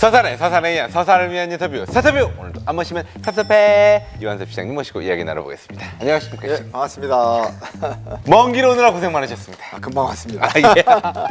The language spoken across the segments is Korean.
서산의 서산에 의한 서산을 위한 인터뷰 서터뷰 오늘도 안 모시면 섭섭해 이완섭 시장님 모시고 이야기 나눠보겠습니다 안녕하십니까 예, 시장님 반갑습니다. 먼 길 오느라 고생 많으셨습니다 아, 금방 왔습니다. 아, 예.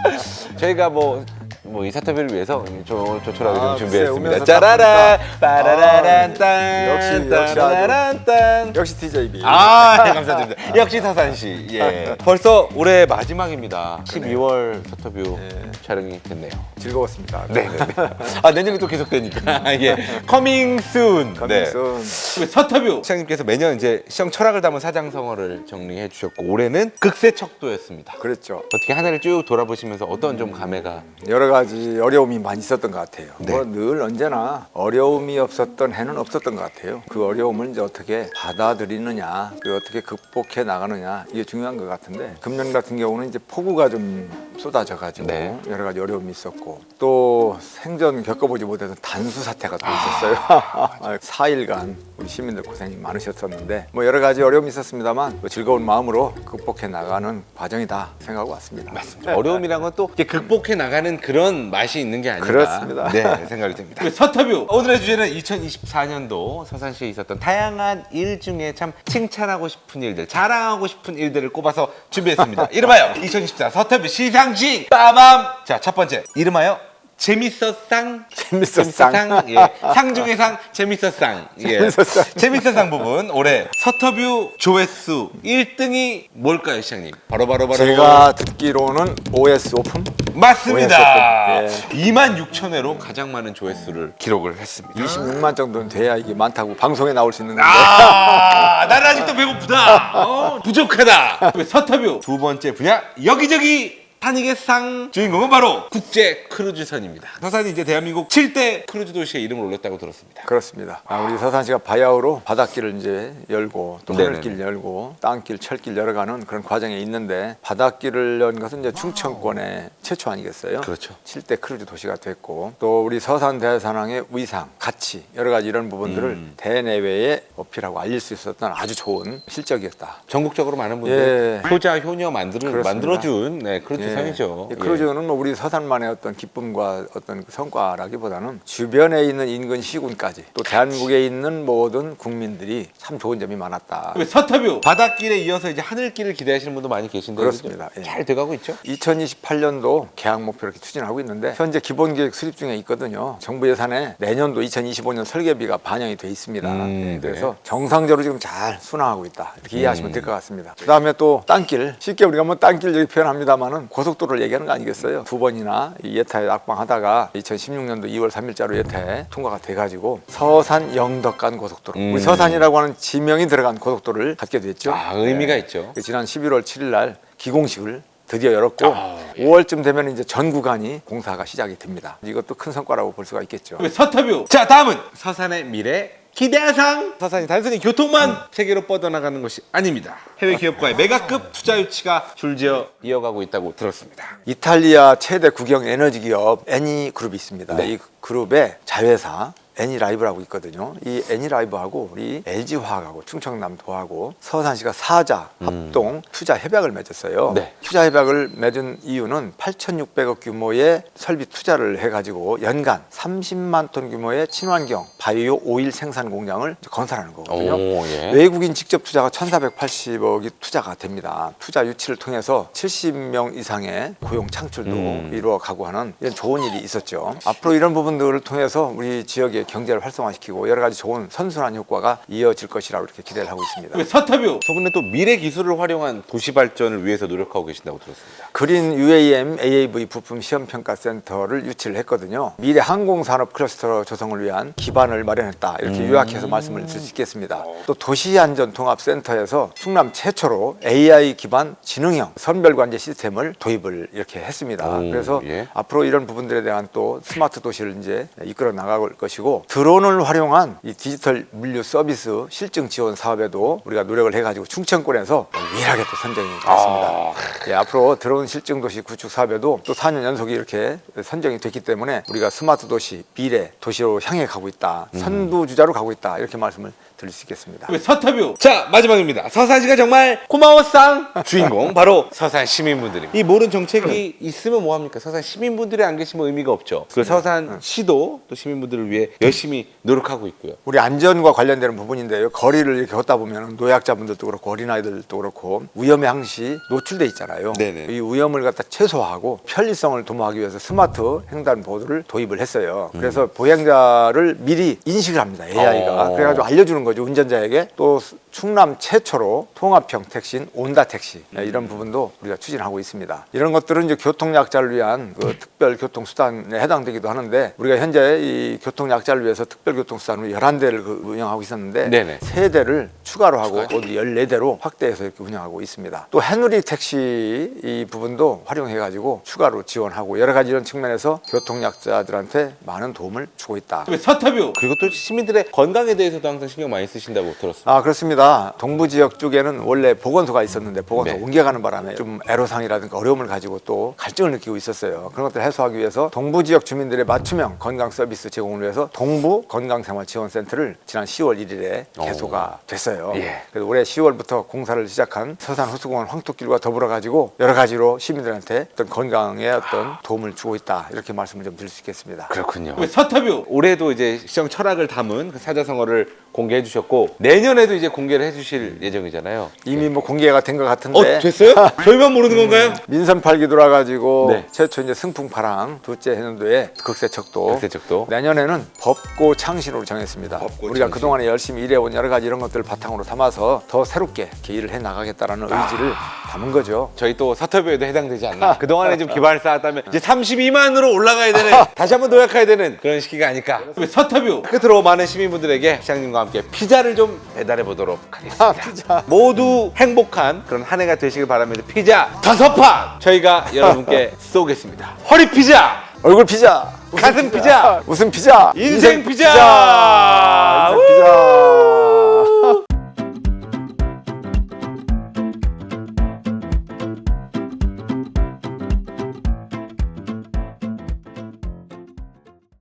저희가 뭐, 뭐 이 사터뷰를 위해서 조, 조촐하게 아, 좀 글쎄, 준비했습니다. 짜라라, 딱 빠라라란, 아, 딴, 역시, 역시 따라라란, 딴. 역시 TJB. 아, 네, 감사드립니다. 역시 서산시. 예. 벌써 올해 마지막입니다. 12월 서터뷰 예. 촬영이 됐네요. 즐거웠습니다. 네, 네, 네. 아, 내년에 또 계속되니까. 예. 커밍 순. 커밍순. 서터뷰 시장님께서 매년 이제 시험 철학을 담은 사장성어를 정리해 주셨고 올해는 극세척도였습니다. 그랬죠. 어떻게 한 해를 쭉 돌아보시면서 어떤 좀 감회가 여러 가지 어려움이 많이 있었던 것 같아요. 네. 뭐늘 언제나 어려움이 없었던 해는 없었던 것 같아요. 그 어려움을 이제 어떻게 받아들이느냐, 그 어떻게 극복해 나가느냐 이게 중요한 것 같은데 금년 같은 경우는 이제 폭우가 좀 쏟아져가지고 네. 여러 가지 어려움이 있었고 또 생전 겪어보지 못했던 단수 사태가 또 있었어요. 아, 4일간 우리 시민들 고생이 많으셨었는데 뭐 여러 가지 어려움이 있었습니다만 뭐 즐거운 마음으로 극복해 나가는 과정이다 생각하고 왔습니다. 맞습니다. 어려움이란 건 또 극복해 나가는 그런 맛이 있는 게 아닌가 그렇습니다. 네, 생각이 듭니다. 서터뷰 오늘의 주제는 2024년도 서산시에 있었던 다양한 일 중에 참 칭찬하고 싶은 일들, 자랑하고 싶은 일들을 꼽아서 준비했습니다. 이름하여 2024 서터뷰 시상식 빠밤. 자, 첫 번째 이름하여 재밌었상 재밌었상. 예. 상 중의 상 재밌었상 예. 재밌었상. 재밌었상 부분 올해 서터뷰 조회수 1등이 뭘까요 시장님 바로 바로 바로 제가 듣기로는 OS 오픈 맞습니다. 오해했었던, 2만 6천 회로 가장 많은 조회수를 기록을 했습니다. 26만 정도는 돼야 이게 많다고 방송에 나올 수 있는 건데 아, 나는 아직도 배고프다. 어, 부족하다. 서터뷰 두 번째 분야 여기저기 다니게 상 주인공은 바로 국제 크루즈선입니다. 서산이 이제 대한민국 7대 크루즈 도시의 이름을 올렸다고 들었습니다. 그렇습니다. 아, 우리 서산시가 바야흐로 바닷길을 이제 열고 또 네네네. 하늘길 열고 땅길, 철길 열어가는 그런 과정에 있는데 바닷길을 연 것은 이제 충청권의 최초 아니겠어요? 그렇죠. 7대 크루즈 도시가 됐고 또 우리 서산 대산항의 위상, 가치 여러 가지 이런 부분들을 음. 대내외에 어필하고 알릴 수 있었던 아주 좋은 실적이었다. 전국적으로 많은 분들 예. 효자 효녀 만들 그렇습니다. 만들어준 네, 크루즈 선이죠. 예. 이 크루즈는 뭐 우리 서산만의 어떤 기쁨과 어떤 성과라기보다는 주변에 있는 인근 시군까지 또 대한민국에 있는 모든 국민들이 참 좋은 점이 많았다. 서터뷰 바닷길에 이어서 이제 하늘길을 기대하시는 분도 많이 계신데 그렇습니다. 예. 잘 돼가고 있죠. 2028년도 계약 목표를 이렇게 추진하고 있는데 현재 기본 계획 수립 중에 있거든요. 정부 예산에 내년도 2025년 설계비가 반영이 돼 있습니다. 음, 예, 네. 그래서 정상적으로 지금 잘 순항하고 있다. 이렇게 이해하시면 될것 같습니다. 그다음에 또 땅길 쉽게 우리가 뭐 땅길 여기 표현합니다만은 고속도로를 얘기하는 거 아니겠어요? 두 번이나 이 예타에 낙방하다가 2016년도 2월 3일자로 예타에 통과가 돼가지고 서산 영덕간 고속도로 음. 우리 서산이라고 하는 지명이 들어간 고속도로를 갖게 됐죠. 아 의미가 네. 있죠. 그 지난 11월 7일 날 기공식을 드디어 열었고 아, 예. 5월쯤 되면 이제 전 구간이 공사가 시작이 됩니다. 이것도 큰 성과라고 볼 수가 있겠죠. 서터뷰. 자 다음은 서산의 미래 기대상. 서산이 단순히 교통만 세계로 뻗어나가는 것이 아닙니다. 해외 기업과의 메가급 투자 유치가 줄지어 이어가고 있다고 들었습니다. 이탈리아 최대 국영 에너지 기업 애니 그룹이 있습니다. 네. 이 그룹의 자회사 애니라이브라고 있거든요. 이 애니라이브하고 우리 LG화학하고 충청남도하고 서산시가 사자 합동 투자 협약을 맺었어요. 음. 네. 투자 협약을 맺은 이유는 8,600억 규모의 설비 투자를 해가지고 연간 30만 톤 규모의 친환경 바이오 오일 생산 공장을 건설하는 거거든요. 오, 예. 외국인 직접 투자가 1,480억이 투자가 됩니다. 투자 유치를 통해서 70명 이상의 고용 창출도 음. 이루어가고 하는 이런 좋은 일이 있었죠. 앞으로 이런 부분들을 통해서 우리 지역의 경제를 활성화시키고 여러 가지 좋은 선순환 효과가 이어질 것이라고 이렇게 기대를 하고 있습니다. 서터뷰. 저분은 또 미래 기술을 활용한 도시 발전을 위해서 노력하고 계신다고 들었습니다. 그린 UAM AAV 부품 시험 평가 센터를 유치를 했거든요. 미래 항공 산업 클러스터 조성을 위한 기반을 마련했다. 이렇게 음. 요약해서 말씀을 드릴 수 있겠습니다. 또 도시 안전 통합 센터에서 충남 최초로 AI 기반 지능형 선별 관제 시스템을 도입을 이렇게 했습니다. 오, 그래서 예. 앞으로 이런 부분들에 대한 또 스마트 도시를 이제 이끌어 나갈 것이고 드론을 활용한 이 디지털 물류 서비스 실증 지원 사업에도 우리가 노력을 해가지고 충청권에서 유일하게 또 선정이 됐습니다. 아. 예, 앞으로 드론 실증 도시 구축 사업에도 또 4년 연속이 이렇게 선정이 됐기 때문에 우리가 스마트 도시, 미래 도시로 향해 가고 있다. 선두주자로 가고 있다. 이렇게 말씀을 드릴 수 있겠습니다. 왜 서터뷰 자 마지막입니다 서산시가 정말 고마워상 주인공 바로 서산 시민분들입니다 이 모든 정책이 있으면 뭐합니까 서산 시민분들이 안 계시면 의미가 없죠 그 서산 시도 또 시민분들을 위해 열심히 노력하고 있고요 우리 안전과 관련되는 부분인데요. 거리를 이렇게 걷다 보면 노약자분들도 그렇고 어린아이들도 그렇고 위험에 항시 노출돼 있잖아요. 네네. 이 위험을 갖다 최소화하고 편리성을 도모하기 위해서 스마트 횡단 보도를 도입을 했어요. 그래서 보행자를 미리 인식을 합니다. AI가. 어. 그래가지고 알려주는 거죠. 운전자에게 또 충남 최초로 통합형 택시인 온다 택시 네, 이런 부분도 우리가 추진하고 있습니다. 이런 것들은 이제 교통약자를 위한 그 특별 교통수단에 해당되기도 하는데 우리가 현재 이 교통약자 를 위해서 특별 교통수단으로 11대를 그 운영하고 있었는데 네네. 세 대를 추가로 하고 모두 14대로 확대해서 이렇게 운영하고 있습니다. 또 해누리 택시 이 부분도 활용해 가지고 추가로 지원하고 여러 가지 이런 측면에서 교통 약자들한테 많은 도움을 주고 있다. 왜 서터뷰 그리고 또 시민들의 건강에 대해서도 항상 신경 많이 쓰신다고 들었습니다 아 그렇습니다. 동부 지역 쪽에는 원래 보건소가 있었는데 보건소 네. 옮겨가는 바람에 좀 애로사항이라든가 어려움을 가지고 또 갈증을 느끼고 있었어요. 그런 것들 을 해소하기 위해서 동부 지역 주민들의 맞춤형 건강 서비스 제공을 위해서 동부 건강생활지원센터를 지난 10월 1일에 개소가 됐어요. 예. 그래서 올해 10월부터 공사를 시작한 서산 호수공원 황토길과 더불어 가지고 여러 가지로 시민들한테 어떤 건강에 어떤 도움을 주고 있다 이렇게 말씀을 좀 드릴 수 있겠습니다. 그렇군요. 왜 서터뷰 올해도 이제 시정 철학을 담은 그 사자성어를 공개해 주셨고 내년에도 이제 공개를 해 주실 예정이잖아요. 이미 뭐 공개가 된것어 같은데 됐어요? 저희만 모르는 건가요? 민선 팔기 돌아가지고 네. 최초 이제 승풍파랑 둘째 해년도에 극세척도 극세척도. 내년에는 법고 창신으로 정했습니다. 법고 우리가 창신. 그동안에 열심히 일해온 여러 가지 이런 것들을 바탕으로 삼아서 더 새롭게 이렇게 일을 해 나가겠다라는 의지를 담은 거죠. 저희 또 서터뷰에도 해당되지 않나. 그동안에 좀 기반을 쌓았다면 이제 32만으로 올라가야 되는 다시 한번 도약해야 되는 그런 시기가 아닐까. 서터뷰 끝으로 많은 시민분들에게 시장님과 함께 피자를 좀 배달해 보도록 하겠습니다. 아, 피자. 모두 행복한 그런 한 해가 되시길 바라면서 피자 다섯 판 저희가 여러분께 쏘겠습니다. 허리 피자, 얼굴 피자, 가슴 피자, 웃음 피자, 인생 피자. 인생 피자.